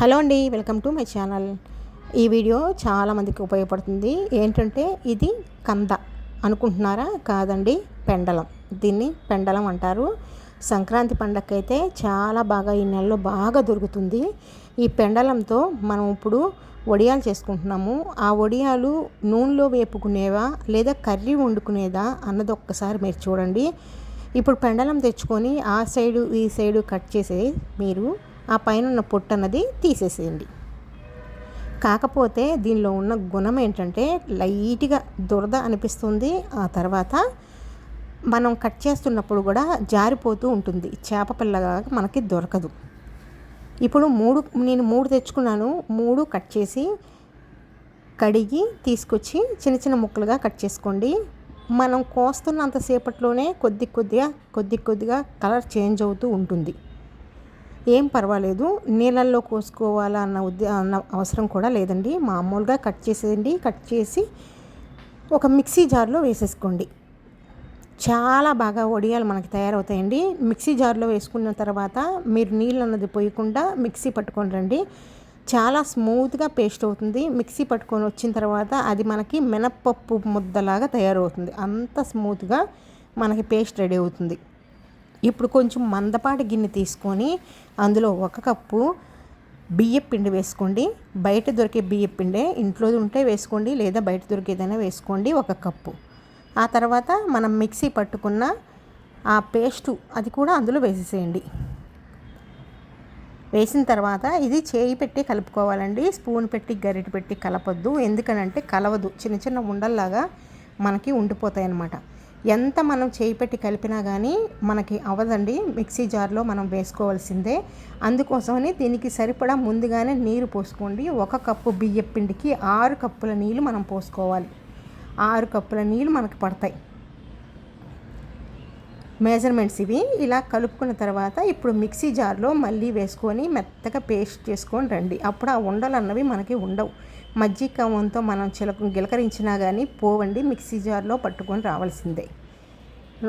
Hello అండి welcome to my channel. ఈ video చాలామందికి ఉపయోగపడుతుంది. ఏంటంటే ఇది కంద. అనుకుంటున్నారా? కాదండి పెండలం. దీన్ని పెండలం అంటారు. సంక్రాంతి పండగకైతే అయితే చాలా బాగా ఈ నెలలో బాగా దొరుకుతుంది. ఈ పెండలంతో మనం ఇప్పుడు వడియాలు చేసుకుంటున్నాము. ఆ వడియాలు నూనెలో వేపుకునేవా లేదా కర్రీ వండుకునేదా అన్నది ఒక్కసారి మీరు చూడండి. ఇప్పుడు పెండలం తెచ్చుకొని ఆ సైడు ఈ సైడు కట్ చేసి మీరు ఆ పైన ఉన్న పొట్టు అన్నది తీసేసేయండి. కాకపోతే దీనిలో ఉన్న గుణం ఏంటంటే లైట్గా దురద అనిపిస్తుంది. ఆ తర్వాత మనం కట్ చేస్తున్నప్పుడు కూడా జారిపోతూ ఉంటుంది. చేప పిల్లగా మనకి దొరకదు. ఇప్పుడు మూడు నేను మూడు తెచ్చుకున్నాను. మూడు కట్ చేసి కడిగి తీసుకొచ్చి చిన్న చిన్న ముక్కలుగా కట్ చేసుకోండి. మనం కోస్తున్నంతసేపట్లోనే కొద్ది కొద్దిగా కొద్ది కొద్దిగా కలర్ చేంజ్ అవుతూ ఉంటుంది. ఏం పర్వాలేదు. నీళ్ళల్లో కోసుకోవాలా అన్న ఉద్దే అన్న అవసరం కూడా లేదండి. మామూలుగా కట్ చేసేయండి. కట్ చేసి ఒక మిక్సీ జార్లో వేసేసుకోండి. చాలా బాగా వడియాలు మనకి తయారవుతాయండి. మిక్సీ జార్లో వేసుకున్న తర్వాత మీరు నీళ్ళు అన్నది పోయకుండా మిక్సీ పట్టుకొని రండి. చాలా స్మూత్గా పేస్ట్ అవుతుంది. మిక్సీ పట్టుకొని వచ్చిన తర్వాత అది మనకి మినప్పప్పు ముద్దలాగా తయారవుతుంది. అంత స్మూత్గా మనకి పేస్ట్ రెడీ అవుతుంది. ఇప్పుడు కొంచెం మందపాటి గిన్నె తీసుకొని అందులో ఒక కప్పు బియ్య పిండి వేసుకోండి. బయట దొరికే బియ్య పిండే ఇంట్లో ఉంటే వేసుకోండి లేదా బయట దొరికేదైనా వేసుకోండి ఒక కప్పు. ఆ తర్వాత మనం మిక్సీ పట్టుకున్న ఆ పేస్టు అది కూడా అందులో వేసేసేయండి. వేసిన తర్వాత ఇది చేయి పెట్టి కలుపుకోవాలండి. స్పూన్ పెట్టి గరిటె పెట్టి కలపొద్దు. ఎందుకనంటే కలవదు. చిన్న చిన్న ఉండల్లాగా మనకి ఉండిపోతాయి అన్నమాట ఎంత మనం చేయి పెట్టి కలిపినా కానీ మనకి అవ్వదండి మిక్సీ జార్లో మనం వేసుకోవాల్సిందే. అందుకోసమని దీనికి సరిపడా ముందుగానే నీరు పోసుకోండి. ఒక కప్పు బియ్యం పిండికి ఆరు కప్పుల నీళ్ళు మనం పోసుకోవాలి. ఆరు కప్పుల నీళ్ళు మనకు పడతాయి. మెజర్మెంట్స్ ఇవి. ఇలా కలుపుకున్న తర్వాత ఇప్పుడు మిక్సీ జార్లో మళ్ళీ వేసుకొని మెత్తగా పేస్ట్ చేసుకొని రండి. అప్పుడు ఆ ఉండలు అన్నవి మనకి ఉండవు. మజ్జిగ కవంతో మనం చిలక గిలకరించినా కానీ పోవండి మిక్సీ జార్లో పట్టుకొని రావాల్సిందే.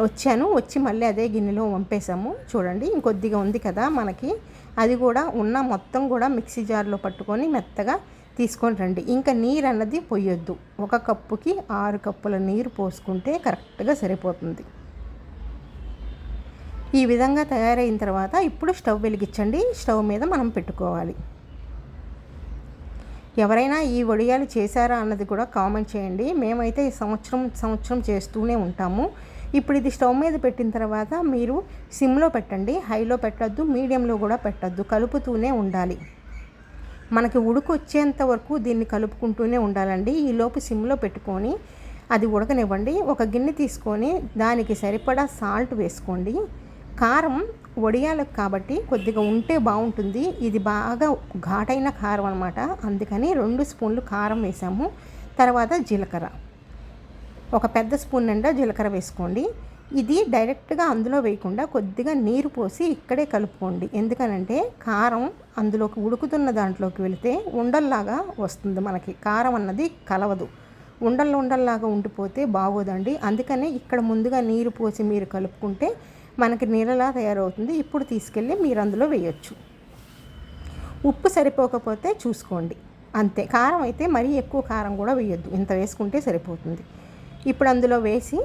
వచ్చాను వచ్చి మళ్ళీ అదే గిన్నెలో వంపేశాము. చూడండి ఇంకొద్దిగా ఉంది కదా మనకి. అది కూడా ఉన్న మొత్తం కూడా మిక్సీ జార్లో పట్టుకొని మెత్తగా తీసుకొని రండి. ఇంకా నీరు అన్నది పొయ్యొద్దు ఒక కప్పుకి ఆరు కప్పుల నీరు పోసుకుంటే కరెక్ట్గా సరిపోతుంది. ఈ విధంగా తయారైన తర్వాత ఇప్పుడు స్టవ్ వెలిగించండి. స్టవ్ మీద మనం పెట్టుకోవాలి. ఎవరైనా ఈ వడియాలు చేశారా అన్నది కూడా కామెంట్ చేయండి. మేమైతే ఈ సంవత్సరం సంవత్సరం చేస్తూనే ఉంటాము. ఇప్పుడు ఇది స్టవ్ మీద పెట్టిన తర్వాత మీరు సిమ్లో పెట్టండి. హైలో పెట్టద్దు మీడియంలో కూడా పెట్టద్దు. కలుపుతూనే ఉండాలి. మనకి ఉడుకు వచ్చేంత వరకు దీన్ని కలుపుకుంటూనే ఉండాలండి. ఈలోపు సిమ్లో పెట్టుకొని అది ఉడకనివ్వండి. ఒక గిన్నె తీసుకొని దానికి సరిపడా సాల్ట్ వేసుకోండి. కారం వడియాలకు కాబట్టి కొద్దిగా ఉంటే బాగుంటుంది. ఇది బాగా ఘాటైన కారం అనమాట అందుకని రెండు స్పూన్లు కారం వేసాము. తర్వాత జీలకర్ర. ఒక పెద్ద స్పూన్ నిండా జీలకర్ర వేసుకోండి. ఇది డైరెక్ట్గా అందులో వేయకుండా కొద్దిగా నీరు పోసి ఇక్కడే కలుపుకోండి. ఎందుకనంటే కారం అందులోకి ఉడుకుతున్న దాంట్లోకి వెళితే ఉండల్లాగా వస్తుంది మనకి. కారం అన్నది కలవదు. ఉండలు ఉండల్లాగా ఉండిపోతే బాగోదండి. అందుకనే ఇక్కడ ముందుగా నీరు పోసి మీరు కలుపుకుంటే మనకి నీళ్ళలా తయారవుతుంది. ఇప్పుడు తీసుకెళ్ళి మీరు అందులో వేయొచ్చు. ఉప్పు సరిపోకపోతే చూసుకోండి. అంతే. కారం అయితే మరీ ఎక్కువ కారం కూడా వేయొద్దు. ఇంత వేసుకుంటే సరిపోతుంది. ఇప్పుడు అందులో వేసి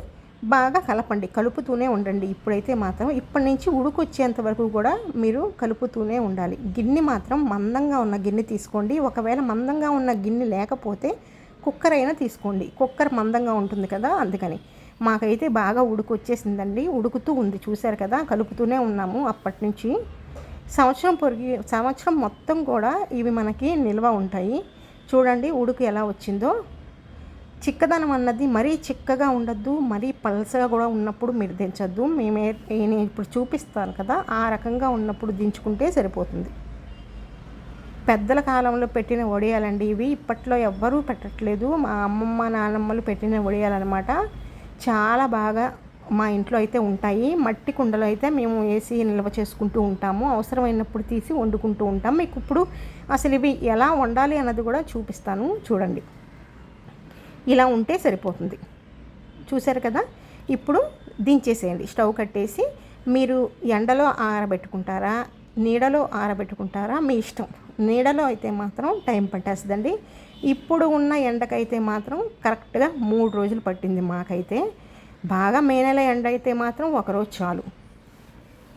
బాగా కలపండి. కలుపుతూనే ఉండండి. ఇప్పుడైతే మాత్రం ఇప్పటి నుంచి ఉడుకొచ్చేంత వరకు కూడా మీరు కలుపుతూనే ఉండాలి. గిన్నె మాత్రం మందంగా ఉన్న గిన్నె తీసుకోండి. ఒకవేళ మందంగా ఉన్న గిన్నె లేకపోతే కుక్కర్ అయినా తీసుకోండి. కుక్కర్ మందంగా ఉంటుంది కదా అందుకని. మాకైతే బాగా ఉడుకు వచ్చేసిందండి ఉడుకుతూ ఉంది. చూశారు కదా? కలుపుతూనే ఉన్నాము అప్పటి నుంచి సంవత్సరం పొరిగి సంవత్సరం మొత్తం కూడా ఇవి మనకి నిల్వ ఉంటాయి. చూడండి ఉడుకు ఎలా వచ్చిందో. చిక్కదనం అన్నది మరీ చిక్కగా ఉండద్దు మరీ పల్సగా కూడా ఉన్నప్పుడు మీరు దించద్దు. మేమే నేను ఇప్పుడు చూపిస్తాను కదా? ఆ రకంగా ఉన్నప్పుడు దించుకుంటే సరిపోతుంది. పెద్దల కాలంలో పెట్టిన వడియాలండి ఇవి. ఇప్పట్లో ఎవ్వరూ పెట్టట్లేదు. మా అమ్మమ్మ నాన్నమ్మలు పెట్టిన వడియాలన్నమాట చాలా బాగా మా ఇంట్లో అయితే ఉంటాయి. మట్టి కుండలో అయితే మేము వేసి నిల్వ చేసుకుంటూ ఉంటాము. అవసరమైనప్పుడు తీసి వండుకుంటూ ఉంటాం. మీకు ఇప్పుడు అసలు ఇవి ఎలా వండాలి అన్నది కూడా చూపిస్తాను. చూడండి. ఇలా ఉంటే సరిపోతుంది. చూసారు కదా? ఇప్పుడు దించేసేయండి. స్టవ్ కట్టేసి మీరు ఎండలో ఆరబెట్టుకుంటారా? నీడలో ఆరబెట్టుకుంటారా? మీ ఇష్టం. నీడలో అయితే మాత్రం టైం పట్టేస్తుందండి. ఇప్పుడు ఉన్న ఎండకైతే మాత్రం కరెక్ట్గా మూడు రోజులు పట్టింది మాకైతే. బాగా మే నెల ఎండ అయితే మాత్రం ఒకరోజు చాలు.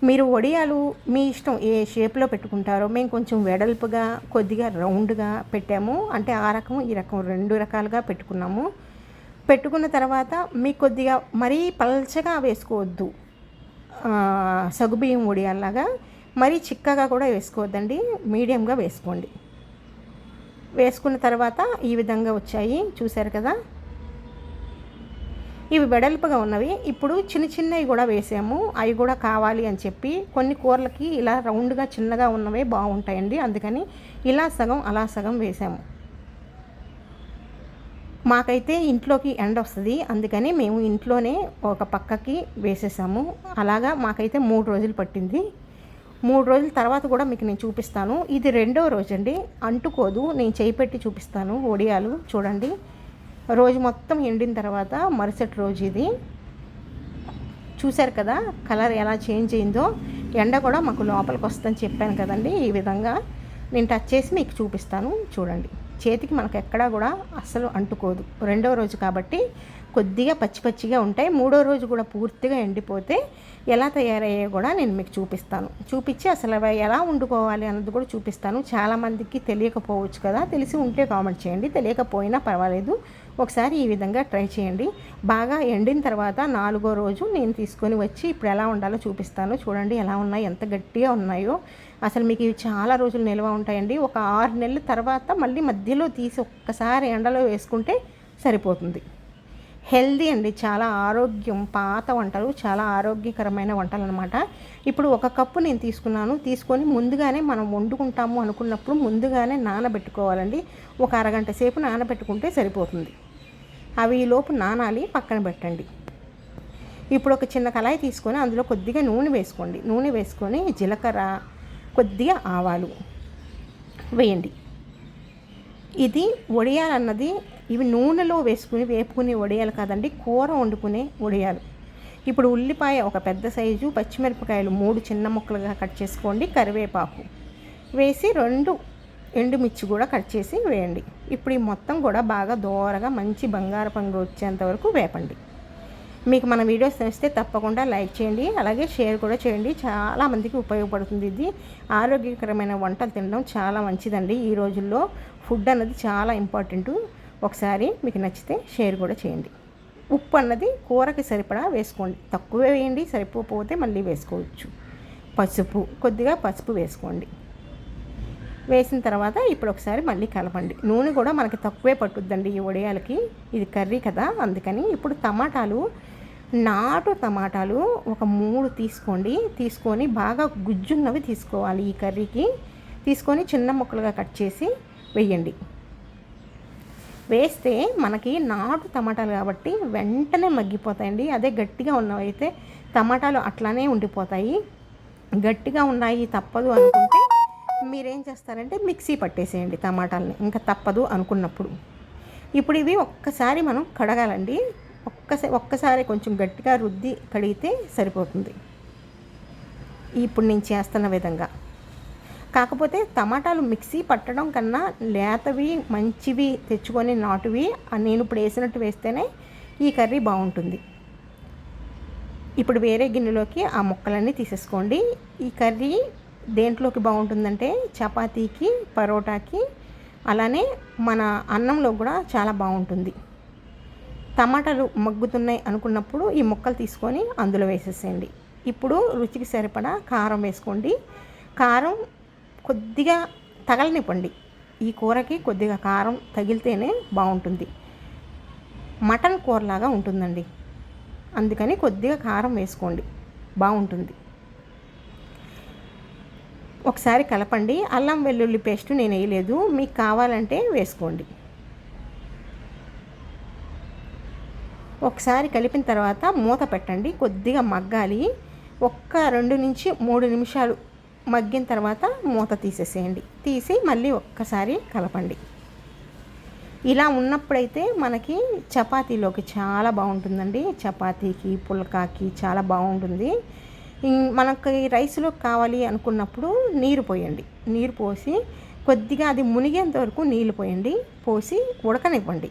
మీరు వడియాలు మీ ఇష్టం ఏ షేప్లో పెట్టుకుంటారో మేము కొంచెం వెడల్పుగా కొద్దిగా రౌండ్గా పెట్టాము. అంటే ఆ రకం ఈ రకం రెండు రకాలుగా పెట్టుకున్నాము. పెట్టుకున్న తర్వాత మీకు కొద్దిగా మరీ పల్చగా వేసుకోవద్దు. సగుబియ్యం వడియాల్లాగా మరీ చిక్కగా కూడా వేసుకోవద్దండి. మీడియంగా వేసుకోండి. వేసుకున్న తర్వాత ఈ విధంగా వచ్చాయి. చూశారు కదా? ఇవి వెడల్పుగా ఉన్నవి. ఇప్పుడు చిన్న చిన్నవి కూడా వేసాము. అవి కూడా కావాలి అని చెప్పి కొన్ని కూరలకి ఇలా రౌండ్గా చిన్నగా ఉన్నవే బాగుంటాయండి. అందుకని ఇలా సగం అలా సగం వేసాము. మాకైతే ఇంట్లోకి ఎండ వస్తుంది. అందుకని మేము ఇంట్లోనే ఒక పక్కకి వేసేసాము. అలాగా మాకైతే మూడు రోజులు పట్టింది. మూడు రోజుల తర్వాత కూడా మీకు నేను చూపిస్తాను. ఇది రెండో రోజు అండి అంటుకోదు. నేను చేయి పెట్టి చూపిస్తాను ఒడియాలు. చూడండి. రోజు మొత్తం ఎండిన తర్వాత మరుసటి రోజు ఇది. చూశారు కదా? కలర్ ఎలా చేంజ్ అయిందో. ఎండ కూడా మాకు లోపలికి వస్తుందని చెప్పాను కదండి. ఈ విధంగా నేను టచ్ చేసి మీకు చూపిస్తాను. చూడండి. చేతికి మనకు ఎక్కడా కూడా అస్సలు అంటుకోదు. రెండవ రోజు కాబట్టి కొద్దిగా పచ్చి పచ్చిగా ఉంటాయి. మూడో రోజు కూడా పూర్తిగా ఎండిపోతే ఎలా తయారయ్యాయో కూడా నేను మీకు చూపిస్తాను. చూపించి అసలు అవి ఎలా వండుకోవాలి అన్నది కూడా చూపిస్తాను. చాలామందికి తెలియకపోవచ్చు కదా. తెలిసి ఉంటే కామెంట్ చేయండి. తెలియకపోయినా పర్వాలేదు. ఒకసారి ఈ విధంగా ట్రై చేయండి. బాగా ఎండిన తర్వాత నాలుగో రోజు నేను తీసుకొని వచ్చి ఇప్పుడు ఎలా ఉండాలో చూపిస్తాను. చూడండి ఎలా ఉన్నాయి ఎంత గట్టిగా ఉన్నాయో. అసలు మీకు ఇవి చాలా రోజులు నిల్వ ఉంటాయండి. ఒక ఆరు నెలల తర్వాత మళ్ళీ మధ్యలో తీసి ఒక్కసారి ఎండలో వేసుకుంటే సరిపోతుంది. హెల్దీ అండి. చాలా ఆరోగ్యం. పాత వంటలు చాలా ఆరోగ్యకరమైన వంటలు అనమాట ఇప్పుడు ఒక కప్పు నేను తీసుకున్నాను. తీసుకొని ముందుగానే మనం వండుకుంటాము అనుకున్నప్పుడు ముందుగానే నానబెట్టుకోవాలండి. ఒక అరగంట సేపు నానబెట్టుకుంటే సరిపోతుంది. అవి లోపు నానాలి పక్కన పెట్టండి. ఇప్పుడు ఒక చిన్న కళాయి తీసుకొని అందులో కొద్దిగా నూనె వేసుకోండి. నూనె వేసుకొని జీలకర్ర కొద్దిగా ఆవాలు వేయండి. ఇది వడియాలన్నది ఇవి నూనెలో వేసుకుని వేపుకునే వడియాలు కాదండి కూర వండుకునే వడియాలు. ఇప్పుడు ఉల్లిపాయ ఒక పెద్ద సైజు పచ్చిమిరపకాయలు మూడు చిన్న ముక్కలుగా కట్ చేసుకోండి కరివేపాకు వేసి రెండు ఎండుమిర్చి కూడా కట్ చేసి వేయండి. ఇప్పుడు ఈ మొత్తం కూడా బాగా దోరగా మంచి బంగారు పండు వచ్చేంత వరకు వేపండి. మీకు మన వీడియోస్ నచ్చితే తప్పకుండా లైక్ చేయండి అలాగే షేర్ కూడా చేయండి. చాలామందికి ఉపయోగపడుతుంది ఇది. ఆరోగ్యకరమైన వంటలు తినడం చాలా మంచిదండి. ఈ రోజుల్లో ఫుడ్ అన్నది చాలా ఇంపార్టెంట్. ఒకసారి మీకు నచ్చితే షేర్ కూడా చేయండి. ఉప్పు అన్నది కూరకి సరిపడా వేసుకోండి. తక్కువే వేయండి సరిపోతే మళ్ళీ వేసుకోవచ్చు. పసుపు కొద్దిగా పసుపు వేసుకోండి. వేసిన తర్వాత ఇప్పుడు ఒకసారి మళ్ళీ కలపండి. నూనె కూడా మనకి తక్కువే పట్టుద్దండి ఈ వడియాలకి ఇది కర్రీ కదా అందుకని ఇప్పుడు టమాటాలు నాటు టమాటాలు ఒక మూడు తీసుకోండి. తీసుకొని బాగా గుజ్జున్నవి తీసుకోవాలి ఈ కర్రీకి. తీసుకొని చిన్న ముక్కలుగా కట్ చేసి వేయండి. వేస్తే మనకి నాటు టమాటాలు కాబట్టి వెంటనే మగ్గిపోతాయండి. అదే గట్టిగా ఉన్నవైతే టమాటాలు అట్లానే ఉండిపోతాయి. గట్టిగా ఉన్నాయి తప్పదు అనుకుంటే మీరేం చేస్తారంటే మిక్సీ పట్టేసేయండి టమాటాలని. ఇంకా తప్పదు అనుకున్నప్పుడు. ఇప్పుడు ఇవి ఒక్కసారి మనం కడగాలండి. ఒక్కసారి ఒక్కసారి కొంచెం గట్టిగా రుద్ది కడిగితే సరిపోతుంది. ఇప్పుడు నేను చేస్తున్న విధంగా. కాకపోతే టమాటాలు మిక్సీ పట్టడం కన్నా లేతవి మంచివి తెచ్చుకొని నాటువి నేను ఇప్పుడు వేసినట్టు వేస్తేనే ఈ కర్రీ బాగుంటుంది. ఇప్పుడు వేరే గిన్నెలోకి ఆ ముక్కలన్నీ తీసేసుకోండి. ఈ కర్రీ దేంట్లోకి బాగుంటుందంటే చపాతీకి పరోటాకి అలానే మన అన్నంలో కూడా చాలా బాగుంటుంది. టమాటాలు మగ్గుతున్నాయి అనుకున్నప్పుడు ఈ ముక్కలు తీసుకొని అందులో వేసేసేయండి. ఇప్పుడు రుచికి సరిపడా కారం వేసుకోండి. కారం కొద్దిగా తగలనివ్వండి. ఈ కూరకి కొద్దిగా కారం తగిలితేనే బాగుంటుంది. మటన్ కూరలాగా ఉంటుందండి. అందుకని కొద్దిగా కారం వేసుకోండి. బాగుంటుంది. ఒకసారి కలపండి. అల్లం వెల్లుల్లి పేస్ట్ నేను వేయలేదు. మీకు కావాలంటే వేసుకోండి. ఒకసారి కలిపిన తర్వాత మూత పెట్టండి. కొద్దిగా మగ్గాలి. ఒక్క రెండు నుంచి మూడు నిమిషాలు మగ్గిన తర్వాత మూత తీసేసేయండి. తీసి మళ్ళీ ఒక్కసారి కలపండి. ఇలా ఉన్నప్పుడైతే మనకి చపాతీలోకి చాలా బాగుంటుందండి. చపాతీకి పుల్కాకి చాలా బాగుంటుంది. మనకి రైస్లో కావాలి అనుకున్నప్పుడు నీరు పోయండి. నీరు పోసి కొద్దిగా అది మునిగేంత వరకు నీళ్ళు పోయండి. పోసి ఉడకనివ్వండి.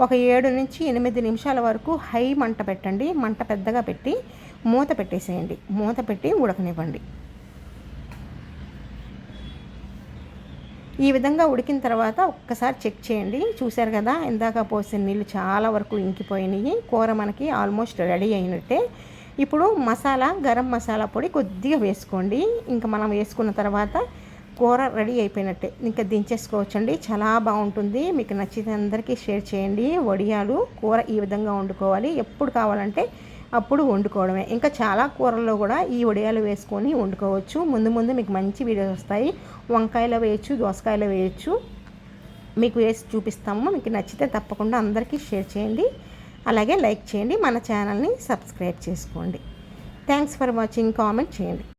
ఒక ఏడు నుంచి ఎనిమిది నిమిషాల వరకు హై మంట పెట్టండి. మంట పెద్దగా పెట్టి మూత పెట్టేసేయండి. మూత పెట్టి ఉడకనివ్వండి. ఈ విధంగా ఉడికిన తర్వాత ఒక్కసారి చెక్ చేయండి. చూశారు కదా ఇందాక పోసిన నీళ్ళు చాలా వరకు ఇంకిపోయినాయి. కూర మనకి ఆల్మోస్ట్ రెడీ అయినట్టే. ఇప్పుడు మసాలా గరం మసాలా పొడి కొద్దిగా వేసుకోండి. ఇంకా మనం వేసుకున్న తర్వాత కూర రెడీ అయిపోయినట్టే. ఇంకా దించేసుకోవచ్చండి. చాలా బాగుంటుంది. మీకు నచ్చితే అందరికీ షేర్ చేయండి. వడియాలు కూర ఈ విధంగా వండుకోవాలి. ఎప్పుడు కావాలంటే అప్పుడు వండుకోవడమే. ఇంకా చాలా కూరల్లో కూడా ఈ వడియాలు వేసుకొని వండుకోవచ్చు. ముందు ముందు మీకు మంచి వీడియోస్ వస్తాయి. వంకాయలో వేయచ్చు దోసకాయలో వేయచ్చు. మీకు వేసి చూపిస్తాము. మీకు నచ్చితే తప్పకుండా అందరికీ షేర్ చేయండి. అలాగే లైక్ చేయండి మన ఛానల్ని సబ్స్క్రైబ్ చేసుకోండి. థ్యాంక్స్ ఫర్ వాచింగ్ కామెంట్ చేయండి.